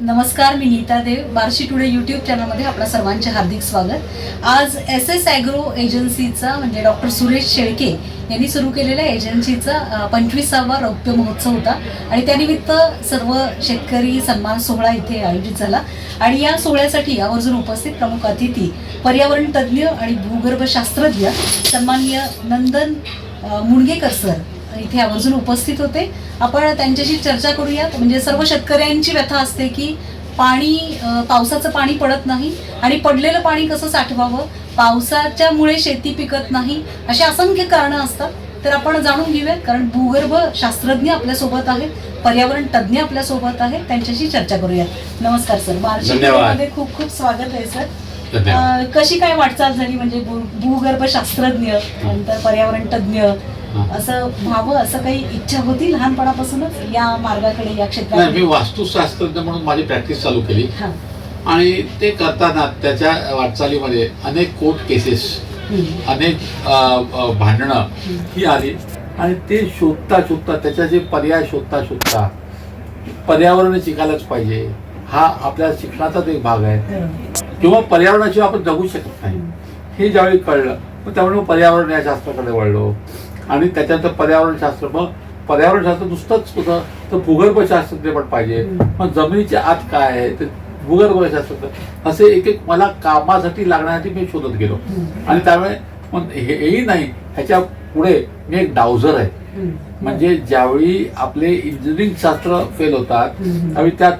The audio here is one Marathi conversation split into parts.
नमस्कार मी नीता देव. बार्शी टुडे यूट्यूब चॅनलमध्ये आपल्या सर्वांचे हार्दिक स्वागत. आज एस एस ॲग्रो एजन्सीचा म्हणजे डॉक्टर सुरेश शेळके यांनी सुरू केलेल्या एजन्सीचा पंचवीसावा रौप्य महोत्सव होता. आणि त्यानिमित्त सर्व शेतकरी सन्मान सोहळा इथे आयोजित झाला. आणि या सोहळ्यासाठी आवर्जून उपस्थित प्रमुख अतिथी पर्यावरण तज्ज्ञ आणि भूगर्भशास्त्रज्ञ सन्माननीय नंदन मुणगेकर सर इथे आवर्जून उपस्थित होते. आपण त्यांच्याशी चर्चा करूयात. म्हणजे सर्व शेतकऱ्यांची व्यथा असते की पाणी पावसाचं पाणी पडत नाही आणि पडलेलं पाणी कसं साठवावं? पावसाच्यामुळे शेती पिकत नाही. अशी असंख्य कारणं असतात. तर आपण जाणून घेऊयात. कारण भूगर्भ शास्त्रज्ञ आपल्यासोबत आहेत. पर्यावरण तज्ज्ञ आपल्यासोबत आहेत. त्यांच्याशी चर्चा करूयात. नमस्कार सर. बार्शी धन्यवाद. मध्ये खूप खूप स्वागत आहे सर. कशी काय वाटचाल झाली? म्हणजे भूगर्भ शास्त्रज्ञ नंतर पर्यावरण तज्ज्ञ असं व्हावं असं काही इच्छा होती लहानपणापासूनच या मार्गाकडे या नाही मी वास्तुशास्त्रज्ञ म्हणून माझी प्रॅक्टिस चालू केली. हा. आणि ते करताना त्याच्या वाटचालीमध्ये अनेक कोर्ट केसेस हम्म. अनेक अ, अ, भांडणं ही आली. आणि ते शोधता शोधता त्याच्याचे पर्याय शोधता शोधता पर्यावरण शिकायलाच पाहिजे. हा आपल्या शिक्षणाचाच एक भाग आहे. किंवा पर्यावरणाशिवाय आपण जगू शकत नाही. हे ज्यावेळी कळलं मग त्यामुळे मग पर्यावरण या शास्त्राकडे वळलो. आणि त्याच्यानंतर पर्यावरणशास्त्र मग पर्यावरणशास्त्र नुसतंच होतं तर भूगर्भशास्त्रज्ञ पण पाहिजे. मग जमिनीच्या आत काय आहे ते भूगर्भशास्त्र असे एक एक मला कामासाठी लागण्यासाठी मी शोधत गेलो. आणि त्यामुळे मग हे हेही नाही ह्याच्या पुढे मी एक डाउझर आहे. म्हणजे ज्यावेळी आपले इंजिनिअरिंग शास्त्र फेल होतात. त्यावेळी त्या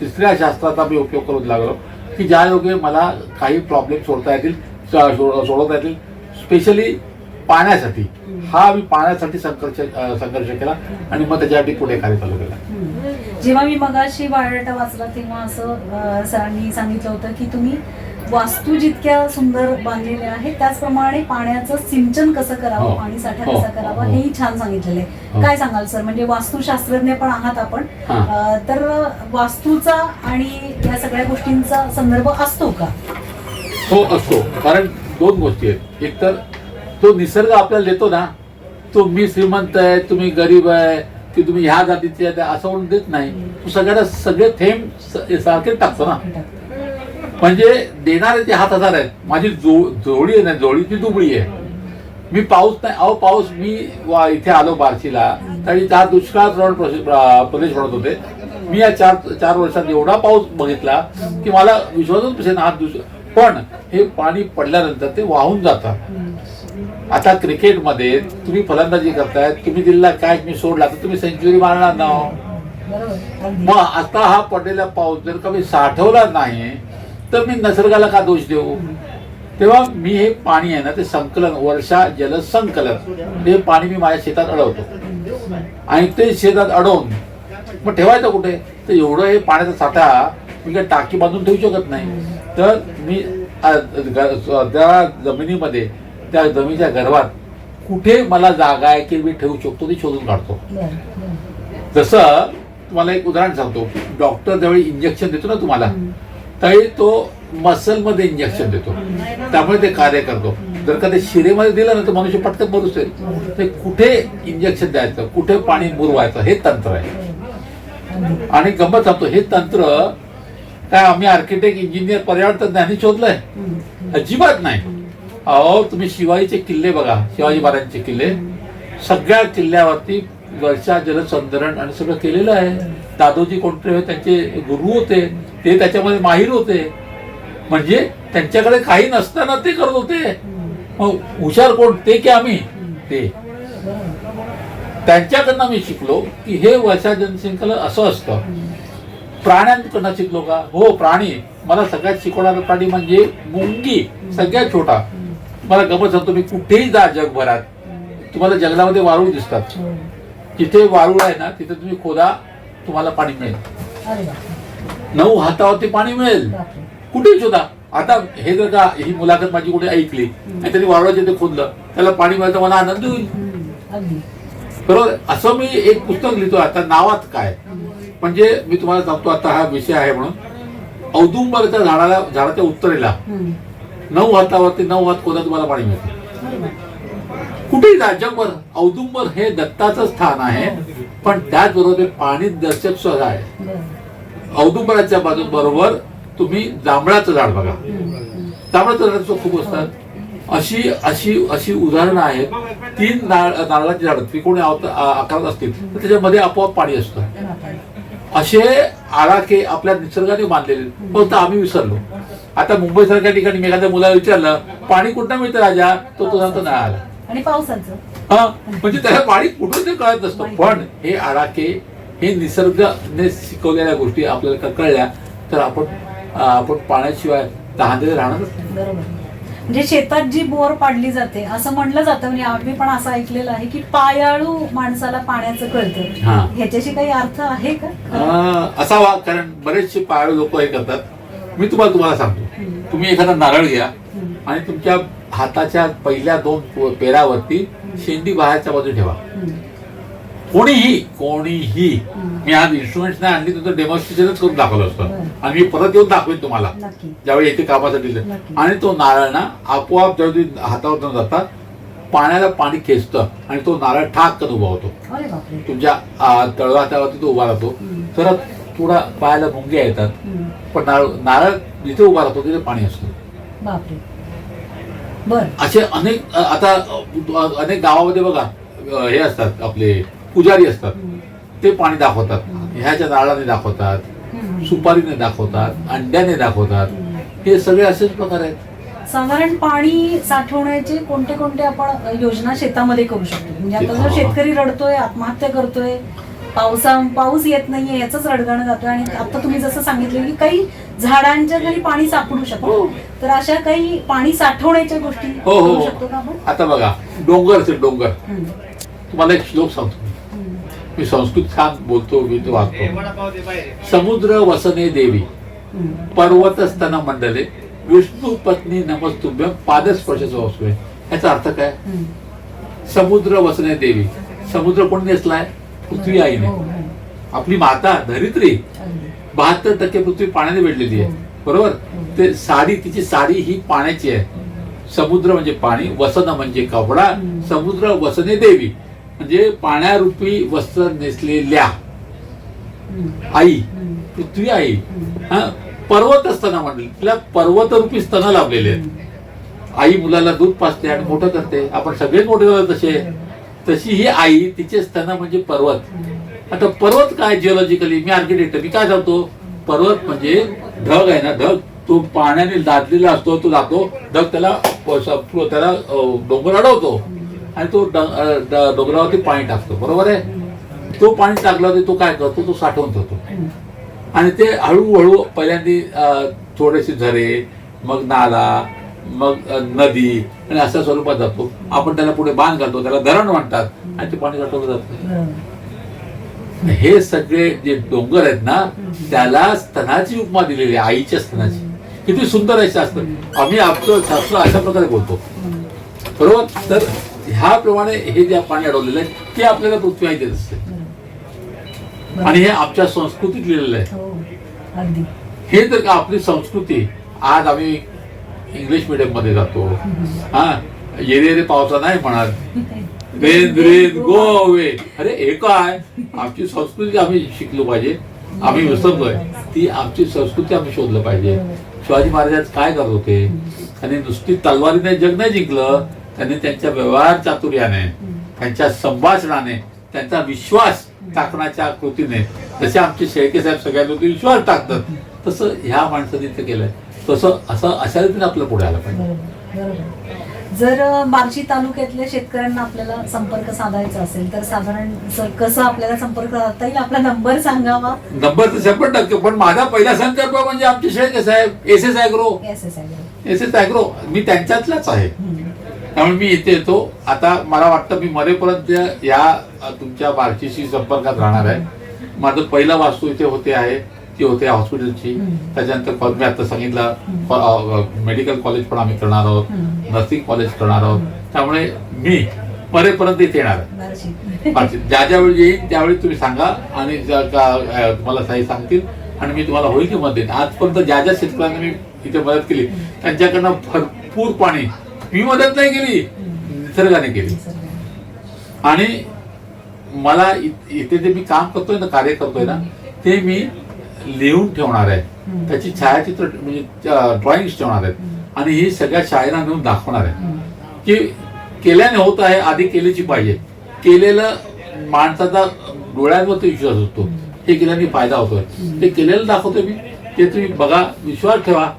तिसऱ्या शास्त्राचा मी उपयोग करून लागलो की ज्या योगे मला काही प्रॉब्लेम सोडता येतील सोडवता येतील स्पेशली पाण्यासाठी हा मी पाण्यासाठी संघर्ष संघर्ष केला आणि मग त्याच्यासाठी पुढे कार्य चालू केला. जेव्हा मी मगाशी बायोडाटा वाचला तेव्हा असं सरांनी सांगितलं होतं की तुम्ही वास्तू जितक्या सुंदर बांधलेल्या आहेत त्याचप्रमाणे पाण्याचं सिंचन कसं करावं हो. पाणी साठा हो. कसा करावा हो. हेही छान सांगितलेलं आहे. काय सांगाल सर म्हणजे वास्तुशास्त्रज्ञ पण आहात आपण तर वास्तूचा आणि या सगळ्या गोष्टींचा संदर्भ असतो का हो असतो कारण दोन गोष्टी आहेत एक तर तो निसर्ग आपल्याला देतो ना तो मी श्रीमंत आहे तुम्ही गरीब आहे की तुम्ही ह्या जातीचे आहे असं म्हणून देत नाही. तू सगळ्याला सगळे थेंब सारखे टाकतो ना. म्हणजे देणारे ते हात हजार आहेत माझी जो जोडी आहे ना जोडी ती दुबळी आहे. मी पाऊस नाही अहो पाऊस मी वा- इथे आलो बार्शीला तरी चार दुष्काळ प्रदेश प्रदेश म्हणत होते. मी या चार चार वर्षात एवढा पाऊस बघितला की मला विश्वासच बसेना हा दुष्काळ. पण हे पाणी पडल्यानंतर ते वाहून जातात आता क्रिकेटमध्ये तुम्ही फलंदाजी करताय तुम्ही दिलेला कॅच मी सोडला तर तुम्ही सेंचुरी मारणार ना हो. मग आता हा पडलेला पाऊस जर का मी साठवला नाही तर मी निसर्गाला का दोष देऊ? तेव्हा मी हे पाणी आहे ना ते संकलन वर्षा जल संकलन हे पाणी मी माझ्या शेतात अडवतो. आणि ते शेतात अडवून मग ठेवायचं कुठे? तर एवढं हे पाण्याचा साठा मी काय टाकी बांधून ठेवू शकत नाही. तर मी ग- त्या जमिनीमध्ये त्या जमिनीच्या गर्भात कुठे मला जागा आहे की मी ठेवू शकतो ती शोधून काढतो. जसं तुम्हाला एक उदाहरण सांगतो. डॉक्टर ज्यावेळी इंजेक्शन देतो ना तुम्हाला. त्यावेळी तो मसलमध्ये इंजेक्शन देतो. त्यामुळे ते कार्य करतो. जर का ते शिरेमध्ये दिलं ना तर मनुष्य पटकन मरू ते कुठे इंजेक्शन द्यायचं? कुठे पाणी मुरवायचं? हे तंत्र आहे. आणि गंमत सांगतो हे तंत्र काय आम्ही आर्किटेक्ट इंजिनियर पर्यावरण तज्ञांनी शोधलंय. अजिबात नाही. अहो तुम्ही शिवाजीचे किल्ले बघा शिवाजी महाराजांचे किल्ले. सगळ्या किल्ल्यावरती वर्षा जलसंधारण आणि सगळं केलेलं आहे. दादोजी कोणते त्यांचे गुरु होते ते त्याच्यामध्ये माहीर होते. म्हणजे त्यांच्याकडे काही नसताना ते करत होते. मग हुशार कोण? ते की आम्ही? ते. त्यांच्याकडनं मी शिकलो की हे वर्षा जनसंख्येला असं असतं. प्राण्यांकडनं शिकलो का? हो प्राणी. मला सगळ्यात शिकवणारा प्राणी म्हणजे मुंगी सगळ्यात छोटा. मला गमत सांगतो मी कुठेही जा जगभरात तुम्हाला जंगलामध्ये वाळू दिसतात. जिथे वाळू आहे ना तिथे तुम्ही खोदा तुम्हाला पाणी मिळेल. नऊ हातावरती पाणी मिळेल. कुठेही शोधा. आता हे जर का ही मुलाखत माझी कुठे ऐकली आणि त्यांनी वाळूच्या तिथे खोदलं त्याला पाणी मिळतं मला आनंद होईल. बरोबर? असं मी एक पुस्तक लिहितो आता नावात काय? म्हणजे मी तुम्हाला सांगतो आता हा विषय आहे म्हणून. औदुंबरच्या झाडाला झाडाच्या उत्तरेला. नऊ हातावरती नऊ हात खोदा तुम्हाला पाणी मिळते? कुठेही जा जगभर औदुंबर हे दत्ताचं स्थान आहे पण त्याचबरोबर ते पाणी दर्शक सुद्धा आहे. औदुंबराच्या बाजू बरोबर तुम्ही जांभळाचं झाड बघा. जांभळाचं झाड खूप असतात. अशी अशी अशी उदाहरणं आहेत. तीन नारळाची झाडं त्रिकोणी आवत- असतील तर त्याच्यामध्ये आपोआप पाणी असतं. असे आराखे आपल्या निसर्गाने बांधलेले. फक्त आम्ही विसरलो. आता मुंबई सारख्या ठिकाणी मी एखाद्या मुलाला विचारलं पाणी कुठं मिळतं राजा? तो तो सांगतो नाही आला. आणि पावसाचं. हा म्हणजे त्याला पाणी कुठून ते कळत नसतं. पण हे आडाखे हे निसर्गाने शिकवलेल्या गोष्टी आपल्याला कळल्या तर आपण आपण पाण्याशिवाय तहानलेले राहणारच नाही. म्हणजे शेतात जी बोर पाडली जाते असं म्हणलं जातं म्हणजे आम्ही पण असं ऐकलेलं आहे की पायाळू माणसाला पाण्याचं हा. कळतं ह्याच्याशी काही अर्थ आहे का अं, असावा कारण बरेचसे पायाळू लोक हे करतात मी तुम्हाला तुम्हाला सांगतो तुम्ही एखादा नारळ घ्या. आणि तुमच्या हाताच्या पहिल्या दोन पो- पेरावरती शेंडी बाहेरच्या बाजूला ठेवा. कोणीही कोणीही. मी आज इन्स्ट्रुमेंट्स नाही आणली तुमचं डेमॉन्स्ट्रेशनच करून दाखवलं असतं. आणि मी परत येऊन दाखवेन तुम्हाला. ज्यावेळी येथे कामासाठी. आणि तो नारळ ना आपोआप ज्यावेळी हातावर न जाता पाण्याला पाणी खेचतं आणि तो नारळ ठाककन उभा होतो. तुमच्या आ, तळहातावरती तो उभा राहतो. तर थोडा पायाला मुंग्या येतात. पण नारळ नारळ जिथे उभा राहतो तिथे पाणी असतं. असे अनेक आता अनेक गावामध्ये बघा हे असतात आपले पुजारी असतात. ते पाणी दाखवतात. ह्याच्या नारळाने दाखवतात सुपारीने दाखवतात अंड्याने दाखवतात. हे सगळे असेच प्रकार आहेत. साधारण पाणी साठवण्याचे कोणते कोणते आपण योजना शेतामध्ये करू शकतो? म्हणजे आता जर हा. शेतकरी रडतोय आत्महत्या करतोय पावसा पाऊस येत नाहीये याच रडगाणं जातोय. आणि आता तुम्ही जसं सांगितलं की काही झाडांच्या घरी पाणी सापडू शकतो. हो. तर अशा काही पाणी साठवण्याच्या गोष्टी हो हो करू शकतो का आपण? आता बघा डोंगर डोंगर. तुम्हाला एक श्लोक सांगतो. मी. संस्कृत छान बोलतो मी तो वाचतो समुद्र वसने देवी. हम्म. पर्वत स्तन मंडले. विष्णू पत्नी नमस्तुभ्यम पादस्पर्श संस्कृत याचा अर्थ काय. समुद्र वसने देवी. समुद्र कोण नेसलाय पृथ्वी आईने. हो, हो. आपली माता धरित्री. बहात्तर टक्के पृथ्वी पाण्याने वेढलेली आहे. बरोबर? ते साडी तिची साडी ही पाण्याची आहे. समुद्र म्हणजे पाणी वसन म्हणजे कपडा. समुद्र वसने देवी. म्हणजे पाण्यारूपी वस्त्र नेसलेल्या. आई. पृथ्वी आई. हा पर्वत स्तन म्हणले तिला पर्वतरूपी स्तन लाभलेले आहेत आई मुलाला दूध पाजते आणि मोठं करते आपण सगळेच मोठे झालो तसे तशी ही आई तिचे स्तन म्हणजे पर्वत आता पर्वत काय जिओलॉजिकली मी आर्किटेक्ट मी काय सांगतो पर्वत म्हणजे ढग आहे ना ढग तो पाण्याने लादलेला असतो तो जातो ढग त्याला त्याला डोंगर अडवतो आणि तो डोंगरावरती पाणी टाकतो बरोबर आहे? तो पाणी टाकल्यावरती तो काय करतो? तो साठवून ठेवतो. आणि ते हळूहळू पहिल्यांदा थोडेसे झरे मग नाला मग नदी आणि अशा स्वरूपात जातो. आपण त्याला पुढे बांध घालतो त्याला धरण म्हणतात आणि ते पाणी साठवलं जातं. हे सगळे जे डोंगर आहेत ना त्याला स्तनाची उपमा दिलेली आहे आईच्या स्तनाची. किती सुंदर आहे शास्त्र. आम्ही आमचं शास्त्र अशा प्रकारे बोलतो. बरोबर? तर ह्याप्रमाणे हे जे पाणी अडवलेलं आहे ते आपल्याला पृथ्वी आई देत असते. आणि हे आमच्या संस्कृतीत लिहिलेलं आहे. हो हे जर का आपली संस्कृती आज आम्ही इंग्लिश मिडियममध्ये जातो. हा येरे रे पावसा नाही म्हणत रेन रेन गो अवे अरे हे काय? आमची संस्कृती आम्ही शिकलो पाहिजे. आम्ही विसरलोय. ती आमची संस्कृती आम्ही शोधलं पाहिजे. शिवाजी महाराज काय करत होते? त्यांनी नुसती तलवारीने जग नाही जिंकलं. त्यांनी त्यांच्या व्यवहार चातुर्याने त्यांच्या संभाषणाने त्यांचा विश्वास टाकण्याच्या कृतीने जसे आमचे शेळके साहेब सगळ्यांवरती विश्वास टाकतात तसं ह्या माणसाने ते केलंय. तसं असं अशा रीतीने आपल्याला पुढे आलं पाहिजे. जर बार्शी तालुक्यातल्या शेतकऱ्यांना आपल्याला संपर्क साधायचा असेल तर साधारण कसं आपल्याला संपर्क साधता येईल? आपला नंबर सांगावा. नंबर तर शंभर टक्के पण माझा पहिला संकल्प म्हणजे आमचे शेळके साहेब S S agro. S S I S S agro मी त्यांच्यातलाच आहे. त्यामुळे मी इथे येतो. आता मला वाटतं मी मरेपर्यंत या तुमच्या बार्शीशी संपर्कात राहणार आहे. माझं पहिला वास्तू इथे होते आहे ती होते हॉस्पिटलची. त्याच्यानंतर मी आता. सांगितलं मेडिकल कॉलेज पण आम्ही करणार आहोत. नर्सिंग कॉलेज करणार आहोत. त्यामुळे मी मरेपर्यंत इथे येणार आहे. ज्या ज्या वेळी येईन त्यावेळी तुम्ही सांगा आणि तुम्हाला काही सांगतील आणि मी तुम्हाला होईल की मदत देईन. आजपर्यंत ज्या ज्या शेतकऱ्यांना मी इथे मदत केली त्यांच्याकडनं भरपूर पाणी मी मदत नाही केली निसर्गाने केली. आणि मला इथे जे मी काम करतोय ना कार्य करतोय ना ते मी लिहून ठेवणार आहे. त्याची छायाचित्र म्हणजे ड्रॉइंग ठेवणार आहेत. आणि ही सगळ्या शाळेला नेऊन दाखवणार आहे. की केल्याने होत आहे आधी केलीची पाहिजे. केलेलं माणसाचा डोळ्यांवरती विश्वास असतो. हे केल्याने फायदा होतोय. ते केलेलं दाखवतोय मी ते तुम्ही बघा विश्वास ठेवा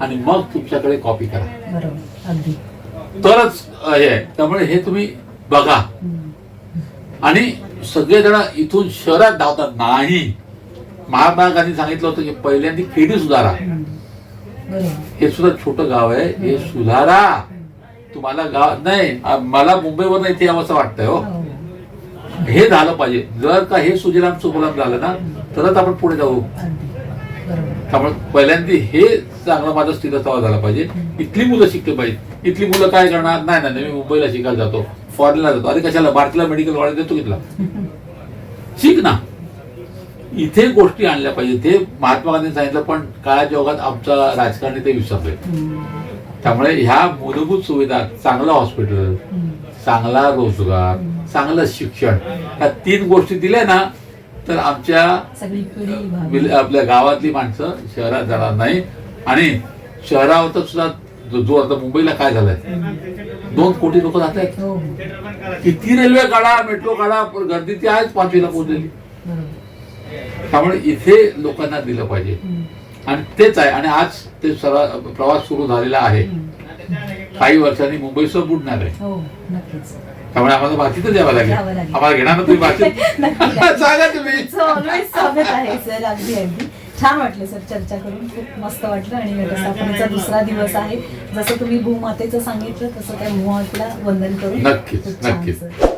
आणि मग तुमच्याकडे कॉपी करा. बरोबर. अगदी. तरच हे आहे त्यामुळे हे तुम्ही बघा. आणि सगळेजण इथून शहरात धावतात. नाही. महात्मा गांधी सांगितलं होतं की पहिल्यांदा खेडी सुधारा. हे सुद्धा छोटं गाव आहे. हे सुधारा. तुम्हाला गाव नाही मला मुंबईवर इथे यावं असं वाटतंय हो. हे झालं पाहिजे. जर का हे सुजलाम सुफलाम झालं ना तरच आपण पुढे जाऊ. त्यामुळे पहिल्यांदा हे चांगलं माझं स्थिरस्थावर झाला पाहिजे. इथली मुलं शिकले पाहिजे. इथली मुलं काय करणार? नाही नाही मी मुंबईला शिकायला जातो. फॉरेनला जातो. अरे कशाला? भारतीला मेडिकल कॉलेज देतो इथला. शिक ना. इथे गोष्टी आणल्या पाहिजे. ते महात्मा गांधींनी सांगितलं पण काळाच्या जगात आमचा राजकारणी ते विसरले. त्यामुळे ह्या मूलभूत सुविधा चांगलं हॉस्पिटल चांगला रोजगार चांगलं शिक्षण ह्या तीन गोष्टी दिल्या ना तर आमच्या आपल्या गावातली माणसं शहरात जाणार नाही. आणि शहरावर तर सुद्धा जो जो आता मुंबईला काय झालंय? दोन कोटी लोक जात आहेत. हो. किती रेल्वे काढा मेट्रो काढा पण गर्दी ती आहेच पाचवीला पोहोचलेली. त्यामुळे इथे लोकांना दिलं पाहिजे. आणि तेच आहे. आणि आज ते सरा- प्रवास सुरू झालेला आहे. काही वर्षांनी मुंबईसह बुडणार आहे. हो नक्कीच. त्यामुळे आम्हाला भाषेतच यावं लागेल यावं लागेल. आम्हाला घेणार ना तुम्ही नक्की. सांगा तुम्ही ऑलवेज स्वागत आहे सर अगदी अगदी छान वाटलं सर चर्चा करून खूप मस्त वाटलं आणि घटस्थापनेचा दुसरा दिवस आहे जसं तुम्ही भूमातेचं सांगितलं तसं त्या भूमातेला वंदन करून नक्कीच, खूप छान, नक्कीच. सर.